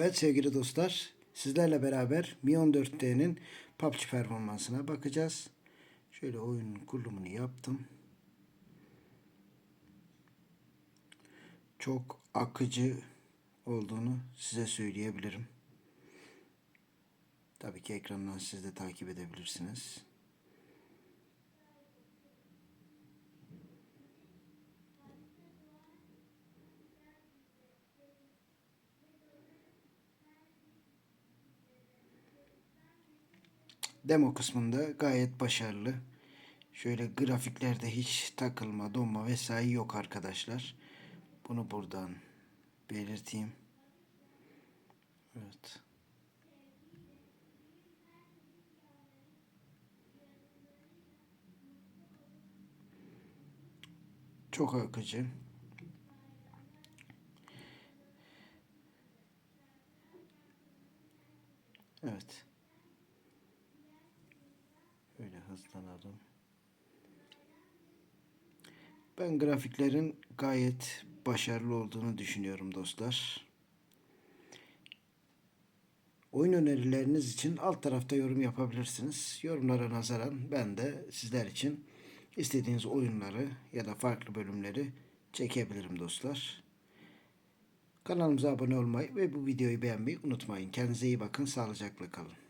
Evet sevgili dostlar, sizlerle beraber Mi 14T'nin PUBG performansına bakacağız. Şöyle oyunun kurulumunu yaptım. Çok akıcı olduğunu size söyleyebilirim. Tabii ki ekrandan siz de takip edebilirsiniz. Demo kısmında gayet başarılı. Şöyle grafiklerde hiç takılma, donma vesaire yok arkadaşlar. Bunu buradan belirteyim. Evet. Çok akıcı. Evet. Hızlanalım. Ben grafiklerin gayet başarılı olduğunu düşünüyorum dostlar. Oyun önerileriniz için alt tarafta yorum yapabilirsiniz. Yorumlara nazaran ben de sizler için istediğiniz oyunları ya da farklı bölümleri çekebilirim dostlar. Kanalımıza abone olmayı ve bu videoyu beğenmeyi unutmayın. Kendinize iyi bakın. Sağlıcakla kalın.